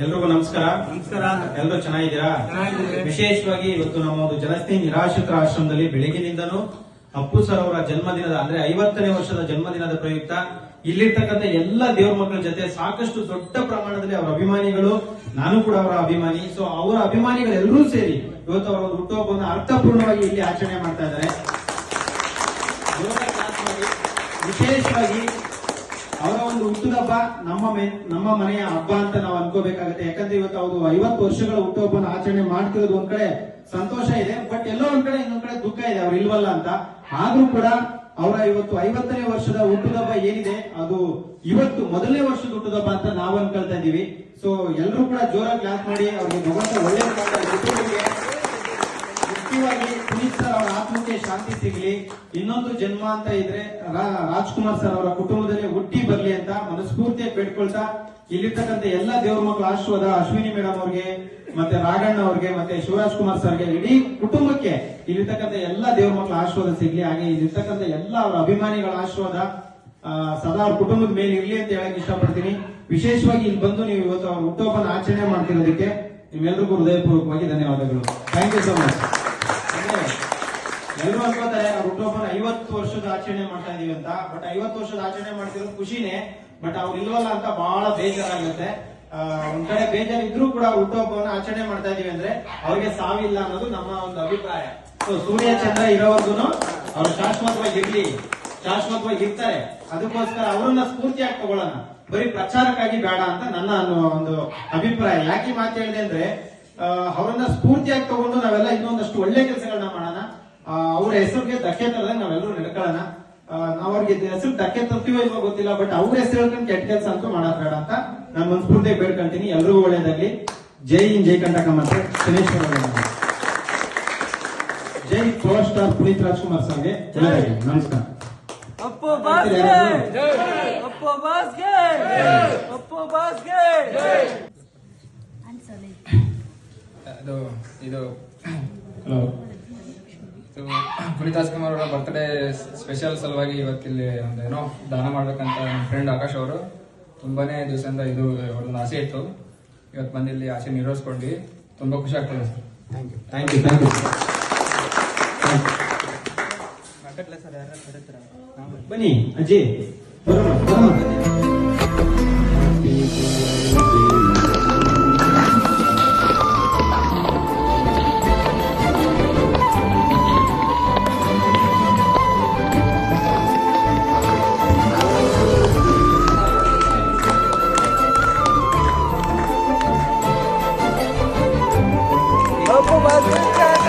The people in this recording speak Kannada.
ಎಲ್ರಿಗೂ ನಮಸ್ಕಾರ ನಮಸ್ಕಾರ ಎಲ್ಲರೂ ಚೆನ್ನಾಗಿದ್ದೀರಾ. ವಿಶೇಷವಾಗಿ ಇವತ್ತು ನಮ್ಮ ಒಂದು ಜನಸ್ತಿ ನಿರಾಶ್ರಿತರ ಆಶ್ರಮದಲ್ಲಿ ಬೆಳಗಿನಿಂದನೂ ಅಪ್ಪು ಸರ್ ಅವರ ಜನ್ಮದಿನದ ಅಂದ್ರೆ ಐವತ್ತನೇ ವರ್ಷದ ಜನ್ಮದಿನದ ಪ್ರಯುಕ್ತ ಇಲ್ಲಿರ್ತಕ್ಕಂಥ ಎಲ್ಲ ದೇವ್ರ ಮಕ್ಕಳ ಜೊತೆ ಸಾಕಷ್ಟು ದೊಡ್ಡ ಪ್ರಮಾಣದಲ್ಲಿ ಅವರ ಅಭಿಮಾನಿಗಳು ನಾನು ಕೂಡ ಅವರ ಅಭಿಮಾನಿ ಸೊ ಅವರ ಅಭಿಮಾನಿಗಳೆಲ್ಲರೂ ಸೇರಿ ಇವತ್ತು ಅವರ ಒಂದು ಹುಟ್ಟುಹಬ್ಬವನ್ನು ಅರ್ಥಪೂರ್ಣವಾಗಿ ಇಲ್ಲಿ ಆಚರಣೆ ಮಾಡ್ತಾ ಇದ್ದಾರೆ. ವಿಶೇಷವಾಗಿ ಒಂದು ಹುಟ್ಟುಹಬ್ಬ ನಮ್ಮ ನಮ್ಮ ಮನೆಯ ಹಬ್ಬ ಅಂತ ನಾವು ಅನ್ಕೋಬೇಕಾಗುತ್ತೆ. ಯಾಕಂದ್ರೆ ಇವತ್ತು ಅವರು ಐವತ್ತು ವರ್ಷಗಳ ಹುಟ್ಟುಹಬ್ಬನ ಆಚರಣೆ ಮಾಡ್ತಿರೋದು ಒಂದ್ ಕಡೆ ಸಂತೋಷ ಇದೆ, ಬಟ್ ಎಲ್ಲೋ ಒಂದ್ ಕಡೆ ಇನ್ನೊಂದ್ ಕಡೆ ದುಃಖ ಇದೆ, ಅವ್ರು ಇಲ್ವಲ್ಲ ಅಂತ. ಆದ್ರೂ ಕೂಡ ಅವರ ಇವತ್ತು ಐವತ್ತನೇ ವರ್ಷದ ಹುಟ್ಟುಹಬ್ಬ ಏನಿದೆ, ಅದು ಇವತ್ತು ಮೊದಲನೇ ವರ್ಷದ ಹುಟ್ಟುಹಬ್ಬ ಅಂತ ನಾವು ಅನ್ಕೊಳ್ತಾ ಇದೀವಿ ಸೊ ಎಲ್ಲರೂ ಕೂಡ ಜೋರಾಗಿ ಕ್ಲಾಸ್ ಮಾಡಿ, ಅವ್ರಿಗೆ ಭಗವಂತ ಒಳ್ಳೆ ಕುಟುಂಬಕ್ಕೆ ಮುಖ್ಯವಾಗಿ ಪುನೀತ್ ಸರ್ ಅವರ ಆತ್ಮಕ್ಕೆ ಶಾಂತಿ ಸಿಗ್ಲಿ, ಇನ್ನೊಂದು ಜನ್ಮ ಅಂತ ಇದ್ರೆ ರಾಜ್ಕುಮಾರ್ ಸರ್ ಅವರ ಕುಟುಂಬದಲ್ಲಿ ಹುಟ್ಟಿ ಬರ್ಲಿ ಅಂತ ಮನಸ್ಫೂರ್ತಿ ಬೇಡ್ಕೊಳ್ತಾ ಇಲ್ಲಿರ್ತಕ್ಕಂಥ ಎಲ್ಲ ದೇವ್ರ ಮಕ್ಕಳ ಆಶೀರ್ವಾದ ಅಶ್ವಿನಿ ಮೇಡಮ್ ಅವ್ರಿಗೆ, ಮತ್ತೆ ರಾಘಣ್ಣ ಅವ್ರಿಗೆ, ಮತ್ತೆ ಶಿವರಾಜ್ ಕುಮಾರ್ ಸರ್ಗೆ, ಇಡೀ ಕುಟುಂಬಕ್ಕೆ ಇಲ್ಲಿರ್ತಕ್ಕಂಥ ಎಲ್ಲ ದೇವ್ರ ಮಕ್ಕಳ ಆಶೀರ್ವಾದ ಸಿಗ್ಲಿ, ಹಾಗೆ ಇಲ್ಲಿರ್ತಕ್ಕಂಥ ಎಲ್ಲ ಅವರ ಅಭಿಮಾನಿಗಳ ಆಶೀರ್ವಾದ ಸದಾ ಅವ್ರ ಕುಟುಂಬದ ಮೇಲೆ ಇರ್ಲಿ ಅಂತ ಹೇಳಕ್ ಇಷ್ಟಪಡ್ತೀನಿ. ವಿಶೇಷವಾಗಿ ಇಲ್ಲಿ ಬಂದು ನೀವು ಇವತ್ತು ಅವ್ರ ಹುಟ್ಟುಹಬ್ಬನ ಆಚರಣೆ ಮಾಡ್ತಿರೋದಕ್ಕೆ ನಿಮ್ಮೆಲ್ರಿಗೂ ಹೃದಯಪೂರ್ವಕವಾಗಿ ಧನ್ಯವಾದಗಳು. ಥ್ಯಾಂಕ್ ಯು ಸೊ ಮಚ್ ಎಲ್ಲರೂ ಅನ್ಕೋತಾರೆ ನಾವು ಹುಟ್ಟುಹಬ್ಬನ ಐವತ್ತು ವರ್ಷದ ಆಚರಣೆ ಮಾಡ್ತಾ ಇದೀವಿ ಅಂತ. ಬಟ್ ಐವತ್ತು ವರ್ಷದ ಆಚರಣೆ ಮಾಡ್ತಿರೋದು ಖುಷಿನೇ ಬಟ್ ಅವ್ರು ಇಲ್ವಲ್ಲ ಅಂತ ಬಹಳ ಬೇಜಾರಾಗುತ್ತೆ. ಒಂದ್ ಕಡೆ ಬೇಜಾರ್ ಇದ್ರೂ ಕೂಡ ಹುಟ್ಟುಹಬ್ಬವನ್ನ ಆಚರಣೆ ಮಾಡ್ತಾ ಇದೀವಿ ಅಂದ್ರೆ ಅವ್ರಿಗೆ ಸಾವಿಲ್ಲ ಅನ್ನೋದು ನಮ್ಮ ಒಂದು ಅಭಿಪ್ರಾಯ. ಸೊ ಸೂರ್ಯ ಚಂದ್ರ ಇರೋವರೆಗೂ ಅವ್ರು ಶಾಶ್ವತವಾಗಿ ಇರ್ಲಿ ಶಾಶ್ವತವಾಗಿ ಇರ್ತಾರೆ ಅದಕ್ಕೋಸ್ಕರ ಅವರನ್ನ ಸ್ಫೂರ್ತಿಯಾಗಿ ತಗೊಳ್ಳೋಣ. ಬರೀ ಪ್ರಚಾರಕ್ಕಾಗಿ ಬೇಡ ಅಂತ ನನ್ನ ಒಂದು ಅಭಿಪ್ರಾಯ. ಯಾಕೆ ಮಾತು ಹೇಳಿದೆ ಅಂದ್ರೆ ಅವರನ್ನ ಸ್ಫೂರ್ತಿಯಾಗಿ ತಗೊಂಡು ನಾವೆಲ್ಲ ಇನ್ನೊಂದಷ್ಟು ಒಳ್ಳೆ ಕೆಲಸಗಳನ್ನ ಮಾಡೋಣ. ಅವ್ರ ಹೆಸರಿಗೆ ಧಕ್ಕೆ ತರದೆ ನಾವೆಲ್ಲರೂ ನಡ್ಕೊಳ್ಳೋಣ. ನಾವ್ ಅವ್ರಿಗೆ ಹೆಸರು ಧಕ್ಕೆ ತರ್ತೀವೋ ಇಲ್ವೋ ಗೊತ್ತಿಲ್ಲ ಬಟ್ ಅವ್ರ ಹೆಸರು ಹೇಳ್ಕೊಂಡು ಕೆಟ್ಟ ಕೆಲಸ ಅಂತೂ ಮಾಡೋದ್ ಬೇಡ ಅಂತ ನಾನು ಮನ್ಸ್ಫೂರ್ತಿಯಾಗಿ ಬೇಡ್ಕೊಳ್ತೀನಿ. ಎಲ್ರಿಗೂ ಒಳ್ಳೇದಾಗ್ಲಿ. ಜೈ ಇನ್ ಜೈ ಕಂಟಕ ಮತ್ತೆ ಶನೇಶ್ವರ. ಜೈ ಪವರ್ ಸ್ಟಾರ್ ಪುನೀತ್ ರಾಜ್ಕುಮಾರ್ ಸಂಗೆ ಚೆನ್ನಾಗಿ ನಮಸ್ಕಾರ. ಅಪ್ಪು ಬಾಸ್ಗೆ. ಅಪ್ಪ ಬಾಸ್ಗೆ. ಗೆ ಬಾಸ್ಗೆ. ಅದು ಇದು ಹಲೋ. ಇದು ಪುನೀತ್ ರಾಜ್ಕುಮಾರ್ ಅವರ ಬರ್ತ್ಡೇ ಸ್ಪೆಷಲ್ ಸಲುವಾಗಿ ಇವತ್ತಿಲ್ಲಿ ಒಂದು ಏನೋ ದಾನ ಮಾಡ್ಬೇಕಂತ ನನ್ನ ಫ್ರೆಂಡ್ ಆಕಾಶ್ ಅವರು. ತುಂಬಾನೇ ದಿವಸದಿಂದ ಇದು ಅವ್ರದ್ದು ಆಸೆ ಇತ್ತು. ಇವತ್ತು ಬಂದು ಇಲ್ಲಿ ಆಸೆ ನಿರ್ವಹಿಸ್ಕೊಂಡ್ವಿ ತುಂಬ ಖುಷಿ ಆಗ್ತದೆ sir. Thank you thank you ಬನ್ನಿ ಅಜ್ಜಿ ಬರೋಣ ಬರೋಣ. 我应该。